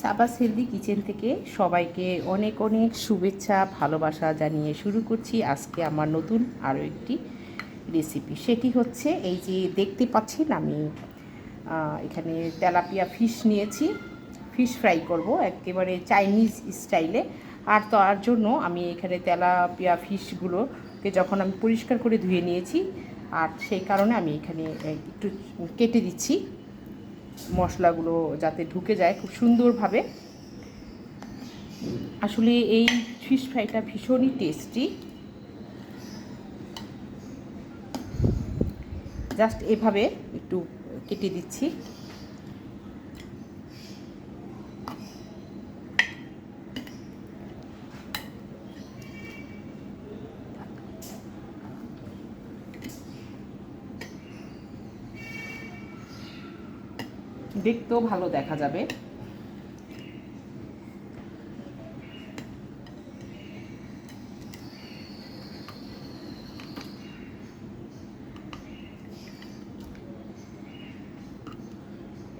সাবাস healthy kitchen থেকে সবাইকে অনেক অনেক শুভেচ্ছা, ভালোবাসা জানিয়ে শুরু করছি আজকে আমার নতুন আরও একটি রেসিপি সেটি হচ্ছে এই যে দেখতে পাচ্ছেন আমি এখানে তেলাপিয়া ফিশ নিয়েছি। ফিশ ফ্রাই করব একেবারে চাইনিজ স্টাইলে আর তার জন্য আমি এখানে তেলাপিয়া ফিশগুলোকে যখন আমি পরিষ্কার করে ধুয়ে নিয়েছি, আর সেই কারণে আমি এখানে একটু কেটে দিচ্ছি। মশলাগুলো যাতে ঢুকে যায় খুব সুন্দরভাবে। আসলে এই ফিশ ফ্রাইটা ভীষণই টেস্টি। জাস্ট এভাবে একটু কেটে দিচ্ছি। দেখতেও ভালো দেখা যাবে।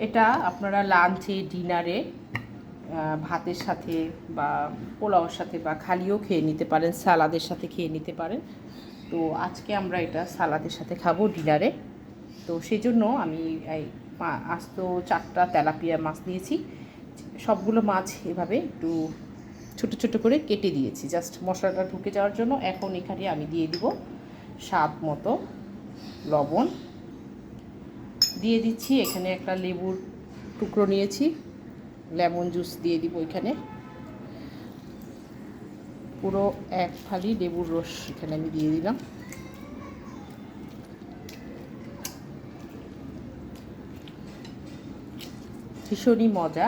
এটা আপনারা লাঞ্চে ডিনারে ভাতের সাথে বা পোলাওর সাথে বা খালিও খেয়ে নিতে পারেন, সালাদের সাথে খেয়ে নিতে পারেন। তো আজকে আমরা এটা সালাদের সাথে খাব ডিনারে তো সেই জন্য আমি আস্ত চারটা তেলাপিয়া মাছ নিয়েছি। সবগুলো মাছ এভাবে একটু ছোট ছোট করে কেটে দিয়েছি। জাস্ট মশলাটা ঢুকে যাওয়ার জন্য এখন এখানে আমি দিয়ে দিব স্বাদ মতো লবণ। দিয়ে দিচ্ছি, এখানে একটা লেবুর টুকরো নিয়েছি। লেমন জুস দিয়ে দিব এখানে। পুরো এক ফালি লেবুর রস এখানে আমি দিয়ে দিলাম। ভীষণই মজা।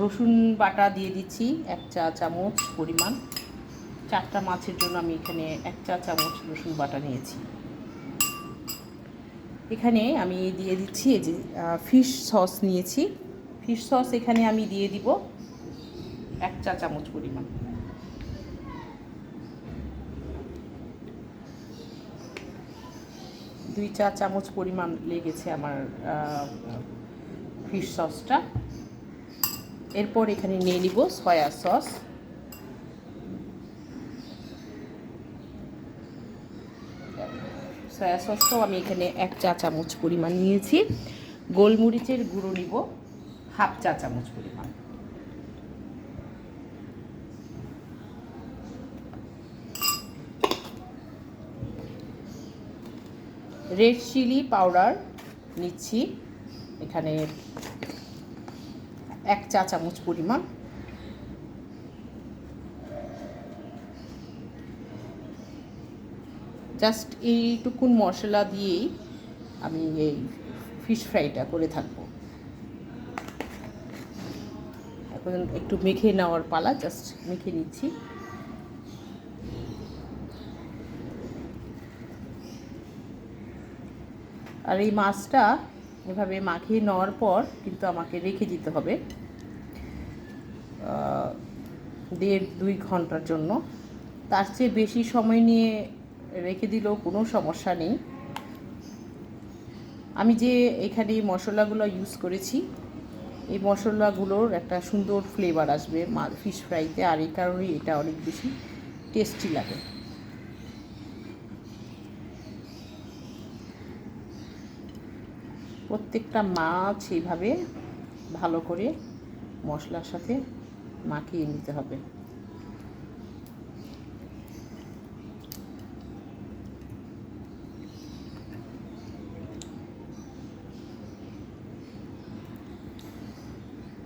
রসুন বাটা দিয়ে দিচ্ছি এক চা চামচ পরিমাণ। চারটা মাছের জন্য আমি এখানে এক চা চামচ রসুন বাটা নিয়েছি। এখানে আমি দিয়ে দিচ্ছি এই যে ফিশ সস নিয়েছি। ফিশ সস এখানে আমি দিয়ে দিব এক চা চামচ পরিমাণ। দুই চা চামচ পরিমাণ লেগেছে আমার ফিশ সসটা। এরপর এখানে নিয়ে নিব সয়া সস। সয়া সসটাও আমি এখানে এক চা চামচ পরিমাণ নিয়েছি। গোলমরিচের গুঁড়ো নিব হাফ চা চামচ পরিমাণ। রেড চিলি পাউডার নিচ্ছি। এখানে এক চা চামচ পরিমাণ। জাস্ট এইটুকুন মশলা দিয়েই আমি এই ফিশ ফ্রাইটা করে থাকব। এখন একটু মেখে নেওয়ার পালা, জাস্ট মেখে নিচ্ছি। আর এই মাছটা এভাবে মাখিয়ে নেওয়ার পর কিন্তু আমাকে রেখে দিতে হবে দেড় দুই ঘণ্টার জন্য। তার চেয়ে বেশি সময় নিয়ে রেখে দিলেও কোনো সমস্যা নেই। আমি যে এখানে মশলাগুলো ইউজ করেছি, এই মশলাগুলোর একটা সুন্দর ফ্লেভার আসবে ফিশ ফ্রাইতে আর এই কারণেই এটা অনেক বেশি টেস্টি লাগে। প্রত্যেকটা মাছ এইভাবে ভালো করে মশলার সাথে মাখিয়ে নিতে হবে।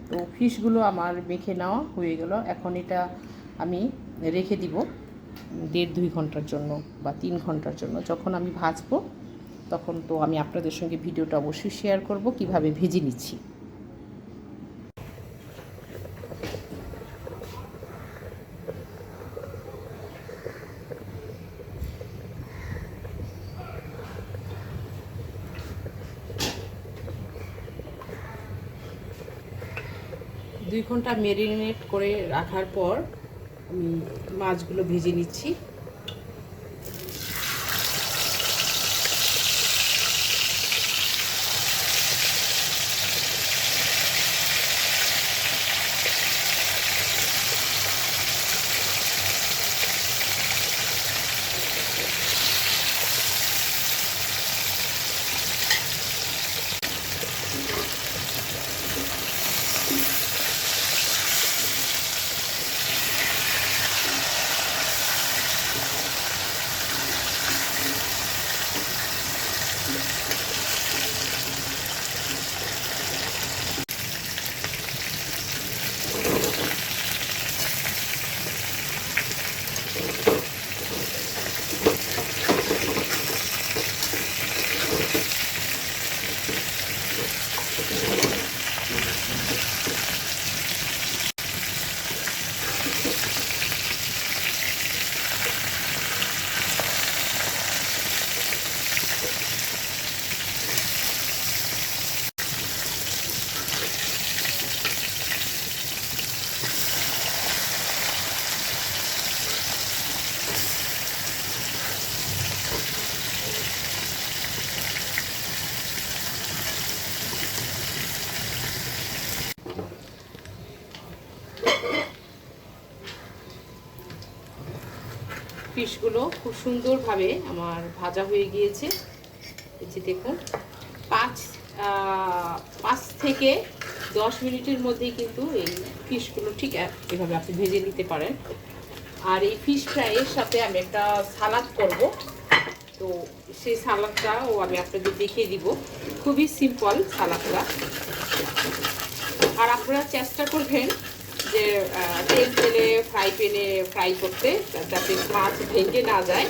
তো ফিশগুলো আমার মেখে নেওয়া হয়ে গেল। এখন এটা আমি রেখে দিব দেড় দুই ঘণ্টার জন্য বা তিন ঘণ্টার জন্য। যখন আমি ভাজবো তখন তো আমি আপনাদের সঙ্গে ভিডিওটা অবশ্যই শেয়ার করব, কীভাবে ভেজে নিচ্ছি। দুই ঘণ্টা মেরিনেট করে রাখার পর আমি মাছগুলো ভেজে নিচ্ছি। ফিশগুলো খুব সুন্দরভাবে আমার ভাজা হয়ে গিয়েছে। এই দেখুন, পাঁচ পাঁচ থেকে দশ মিনিটের মধ্যেই কিন্তু এই ফিশগুলো ঠিক এভাবে আপনি ভেজে নিতে পারেন। আর এই ফিশ ফ্রাইয়ের সাথে আমি একটা সালাদ করব। তো সেই সালাদটাও আমি আপনাদের দেখিয়ে দিব। খুবই সিম্পল সালাদটা। আর আপনারা চেষ্টা করবেন যে তেল তেলে ফ্রাই প্যানে ফ্রাই করতে, যাতে মাছ ভেঙে না যায়।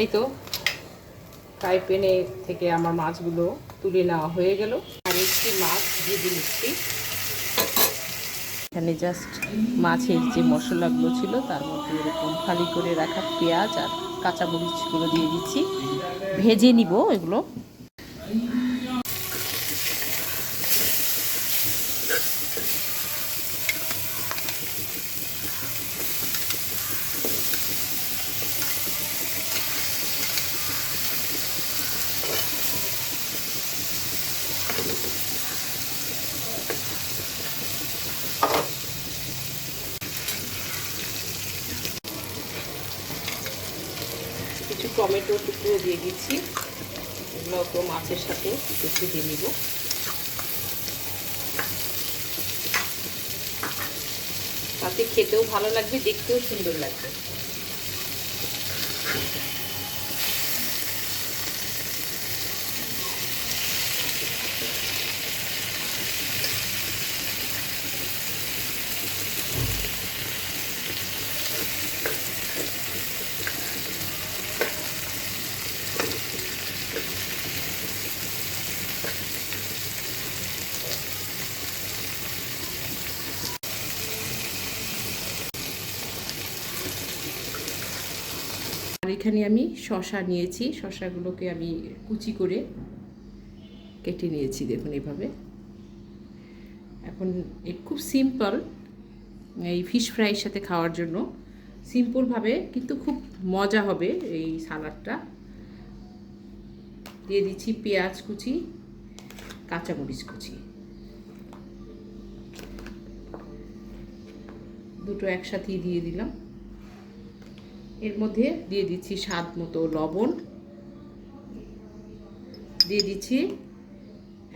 এই তো ফ্রাই প্যানে থেকে আমার মাছগুলো তুলে নেওয়া হয়ে গেল। আর একটি মাছ দিয়ে দিচ্ছি এখানে জাস্ট মাছের যে মশলাগুলো ছিল, তার মধ্যে এরকম খালি করে রাখা পেঁয়াজ আর কাঁচামরিচগুলো দিয়ে দিচ্ছি। ভেজে নিব এগুলো। টমেটো টুকরো দিয়ে দিচ্ছি। এগুলো তো মাছের সাথে একটু দিয়ে নিব। তাতে খেতেও ভালো লাগবে, দেখতেও সুন্দর লাগবে। আর এখানে আমি শশা নিয়েছি, শশাগুলোকে আমি কুচি করে কেটে নিয়েছি, দেখুন এভাবে। এখন খুব সিম্পল, এই ফিশ ফ্রাইয়ের সাথে খাওয়ার জন্য। সিম্পলভাবে কিন্তু খুব মজা হবে এই সালাডটা দিয়ে দিচ্ছি পেঁয়াজ কুচি, কাঁচামরিচ কুচি। দুটো একসাথেই দিয়ে দিলাম। এর মধ্যে দিয়ে দিচ্ছি স্বাদ মতো লবণ। দিয়ে দিচ্ছি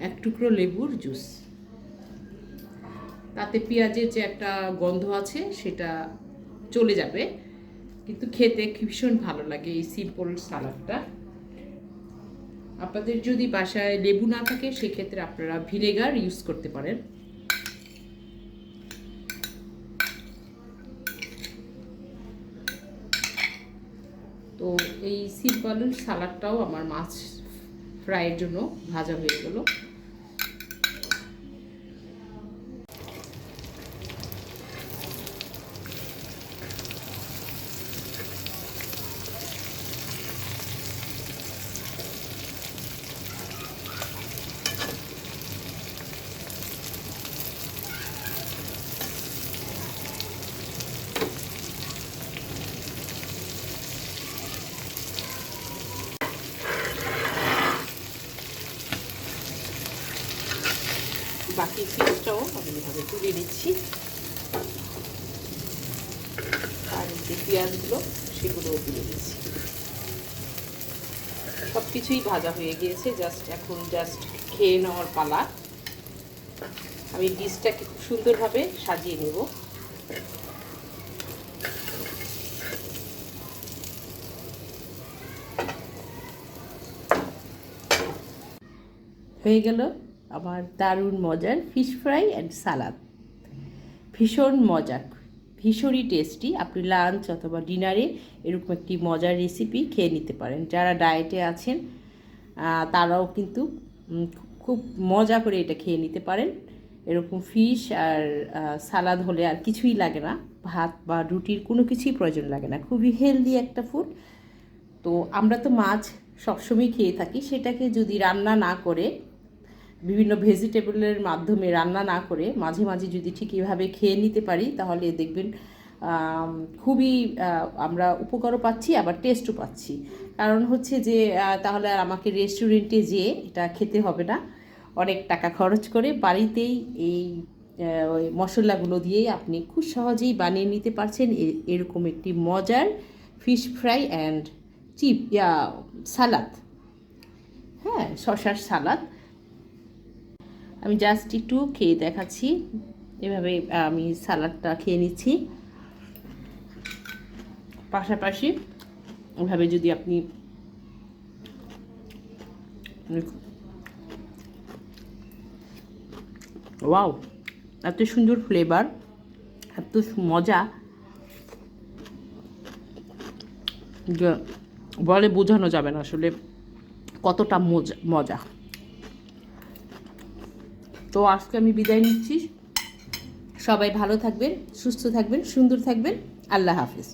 এক টুকরো লেবুর জুস। তাতে পেঁয়াজের যে একটা গন্ধ আছে সেটা চলে যাবে। কিন্তু খেতে ভীষণ ভালো লাগে এই সিম্পল সালাডটা আপনাদের যদি বাসায় লেবু না থাকে, সেক্ষেত্রে আপনারা ভিনেগার ইউজ করতে পারেন। তো এই সিম্পল সালাডটাও আমার মাছ ফ্রাইয়ের জন্য ভাজা হয়ে গেল। ফিসটাও আমি এভাবে তুলে নিচ্ছি। আর যে পেঁয়াজগুলো, সেগুলোও তুলে দিচ্ছি সব কিছুই ভাজা হয়ে গিয়েছে জাস্ট এখন জাস্ট খেয়ে নেওয়ার পালা। আমি ডিশটাকে খুব সুন্দরভাবে সাজিয়ে নেব। হয়ে গেল। আমার দারুণ মজার ফিশ ফ্রাই অ্যান্ড সালাদ ভীষণ মজার, ভীষণই টেস্টি আপনি লাঞ্চ অথবা ডিনারে এরকম একটি মজার রেসিপি খেয়ে নিতে পারেন। যারা ডায়েটে আছেন তারাও কিন্তু খুব মজা করে এটা খেয়ে নিতে পারেন। এরকম ফিশ আর সালাদ হলে আর কিছুই লাগে না। ভাত বা রুটির কোনো কিছুই প্রয়োজন লাগে না। খুবই হেলদি একটা ফুড তো আমরা তো মাছ সবসময় খেয়ে থাকি। সেটাকে যদি রান্না না করে বিভিন্ন ভেজিটেবলের মাধ্যমে রান্না না করে মাঝে মাঝে যদি ঠিক এভাবে খেয়ে নিতে পারি, তাহলে দেখবেন খুবই আমরা উপকারও পাচ্ছি, আবার টেস্টও পাচ্ছি। কারণ হচ্ছে যে তাহলে আর আমাকে রেস্টুরেন্টে যেয়ে এটা খেতে হবে না। অনেক টাকা খরচ করে বাড়িতেই এই ওই মশলাগুলো দিয়েই আপনি খুব সহজেই বানিয়ে নিতে পারছেন। এরকম একটি মজার fish fry and chip salad. হ্যাঁ শশার সালাদ। আমি জাস্ট একটু খেয়ে দেখাচ্ছি। এভাবে আমি সালাডটা খেয়ে নিচ্ছি। পাশাপাশি এভাবে যদি আপনি ওয়াও, এত সুন্দর ফ্লেভার এত মজা। বলে বোঝানো যাবে না আসলে কতটা মজা মজা। তো আজকে আমি বিদায় নিচ্ছি। সবাই ভালো থাকবেন সুস্থ থাকবেন সুন্দর থাকবেন। আল্লাহ হাফিজ।